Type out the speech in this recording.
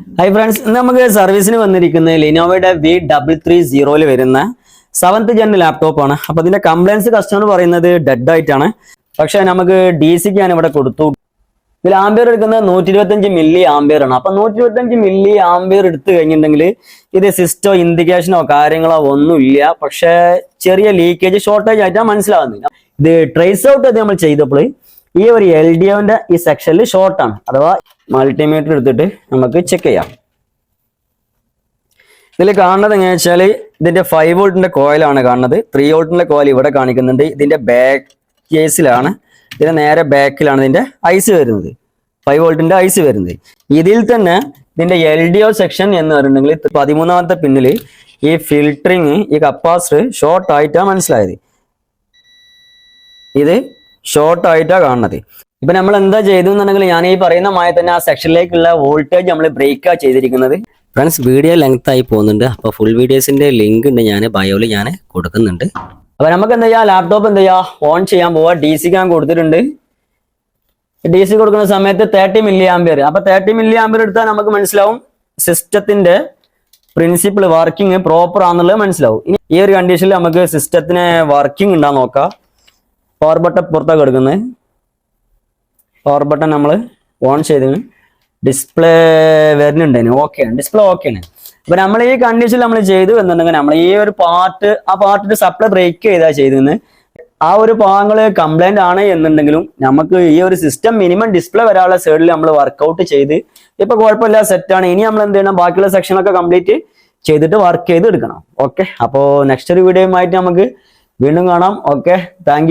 Hi friends ഇന്ന് നമുക്ക് സർവീസിന് വന്നിരിക്കുന്നത് ലിനോവയുടെ വി ഡബിൾ ത്രീ സീറോയിൽ വരുന്ന സെവൻത്ത് ജെൻ ലാപ്ടോപ്പ് ആണ്. അപ്പൊ ഇതിന്റെ കംപ്ലൈൻസ് കസ്റ്റമർ പറയുന്നത് ഡെഡ് ആയിട്ടാണ് പക്ഷെ നമുക്ക് ഡി സിക്ക് ഞാൻ ഇവിടെ കൊടുത്തു. ഇതിൽ ആംബിയർ എടുക്കുന്നത് നൂറ്റി ഇരുപത്തഞ്ച് മില്ലി ആംബിയർ ആണ്. അപ്പൊ നൂറ്റി ഇരുപത്തഞ്ച് മില്ലി ആംബിയർ എടുത്തു കഴിഞ്ഞിട്ടുണ്ടെങ്കിൽ ഇത് സിസ്റ്റോ ഇൻഡിക്കേഷനോ കാര്യങ്ങളോ ഒന്നുമില്ല. പക്ഷേ ചെറിയ ലീക്കേജ് ഷോർട്ടേജ് ആയിട്ടാണ് മനസ്സിലാവുന്നില്ല ഇത് ട്രേസ് ഔട്ട് അത് നമ്മൾ ചെയ്തപ്പോൾ ഈ ഒരു എൽ ഡി ഒന്റെ ഈ സെക്ഷനിൽ ആണ്. അഥവാ മൾട്ടിമീറ്റർ എടുത്തിട്ട് നമുക്ക് ചെക്ക് ചെയ്യാം. ഇതിൽ കാണുന്നത് എങ്ങനെയാ വെച്ചാൽ ഇതിന്റെ ഫൈവ് വോൾട്ടിന്റെ കോയിലാണ് കാണുന്നത്. ത്രീ വോൾട്ടിന്റെ കോയിൽ ഇവിടെ കാണിക്കുന്നുണ്ട്. ഇതിന്റെ ബാക്ക് കേസിലാണ് ഇതിന്റെ നേരെ ബാക്കിലാണ് ഇതിന്റെ ഐസ് വരുന്നത്. ഫൈവ് വോൾട്ടിന്റെ ഐസ് വരുന്നത്. ഇതിൽ തന്നെ ഇതിന്റെ എൽ ഡി ഒ സെക്ഷൻ എന്ന് പറഞ്ഞിട്ടുണ്ടെങ്കിൽ പതിമൂന്നാമത്തെ പിന്നിൽ ഈ ഫിൽറ്ററിങ് ഈ കപ്പാസിറ്റർ ഷോർട്ട് ആയിട്ടാണ് മനസ്സിലായത്. ഇത് ഷോർട്ട് ആയിട്ടാണ് കാണുന്നത്. ഇപ്പൊ നമ്മൾ എന്താ ചെയ്തു എന്നുണ്ടെങ്കിൽ ഞാൻ ഈ പറയുന്ന മായ തന്നെ ആ സെക്ഷനിലേക്കുള്ള വോൾട്ടേജ് നമ്മൾ ബ്രേക്കാണ് ചെയ്തിരിക്കുന്നത്. ഫ്രണ്ട്സ് വീഡിയോ ലെങ്ത് ആയി പോകുന്നുണ്ട്. അപ്പോൾ ഫുൾ വീഡിയോസിന്റെ ലിങ്ക് ഉണ്ട്. ഞാൻ ബയോയിൽ ഞാൻ കൊടുക്കുന്നുണ്ട്. അപ്പൊ നമുക്ക് എന്താ ചെയ്യാ? ലാപ്ടോപ്പ് എന്താ ചെയ്യാ? ഓൺ ചെയ്യാൻ പോവാ. ഡി സിക്ക് ഞാൻ കൊടുത്തിട്ടുണ്ട്. ഡി സി കൊടുക്കുന്ന സമയത്ത് തേർട്ടി മില്ലി ആംബിയർ അപ്പൊ തേർട്ടി മില്ലി ആംബിയർ എടുത്താൽ നമുക്ക് മനസ്സിലാവും സിസ്റ്റത്തിന്റെ പ്രിൻസിപ്പിൾ വർക്കിംഗ് പ്രോപ്പർ ആണെന്നുള്ളത് മനസ്സിലാവും. ഈ ഒരു കണ്ടീഷനിൽ നമുക്ക് സിസ്റ്റത്തിന് വർക്കിംഗ് ഉണ്ടാ നോക്കാം. പവർ ബട്ടൺ പുറത്തൊക്കെ എടുക്കുന്നത്. പവർ ബട്ടൺ നമ്മൾ ഓൺ ചെയ്ത് ഡിസ്പ്ലേ വരുന്നുണ്ടായിരുന്നു ഓക്കെയാണ് ഡിസ്പ്ലേ ഓക്കെയാണ് അപ്പൊ നമ്മൾ ഈ കണ്ടീഷനിൽ നമ്മൾ ചെയ്തു എന്നുണ്ടെങ്കിൽ നമ്മൾ ഈ ഒരു പാർട്ട് ആ പാർട്ടിന്റെ സപ്ലൈ ബ്രേക്ക് ചെയ്താ ചെയ്തെന്ന് ആ ഒരു ഭാഗങ്ങൾ കംപ്ലൈന്റ് ആണ് എന്നുണ്ടെങ്കിലും നമുക്ക് ഈ ഒരു സിസ്റ്റം മിനിമം ഡിസ്പ്ലേ വരാനുള്ള സൈഡിൽ നമ്മൾ വർക്കൗട്ട് ചെയ്ത് ഇപ്പൊ കുഴപ്പമില്ല സെറ്റ് ആണ്. ഇനി നമ്മൾ എന്ത് ചെയ്യണം? ബാക്കിയുള്ള സെക്ഷനൊക്കെ കംപ്ലീറ്റ് ചെയ്തിട്ട് വർക്ക് ചെയ്ത് എടുക്കണം. ഓക്കെ അപ്പോ നെക്സ്റ്റ് ഒരു വീഡിയോയുമായിട്ട് നമുക്ക് വീണ്ടും കാണാം. Okay thank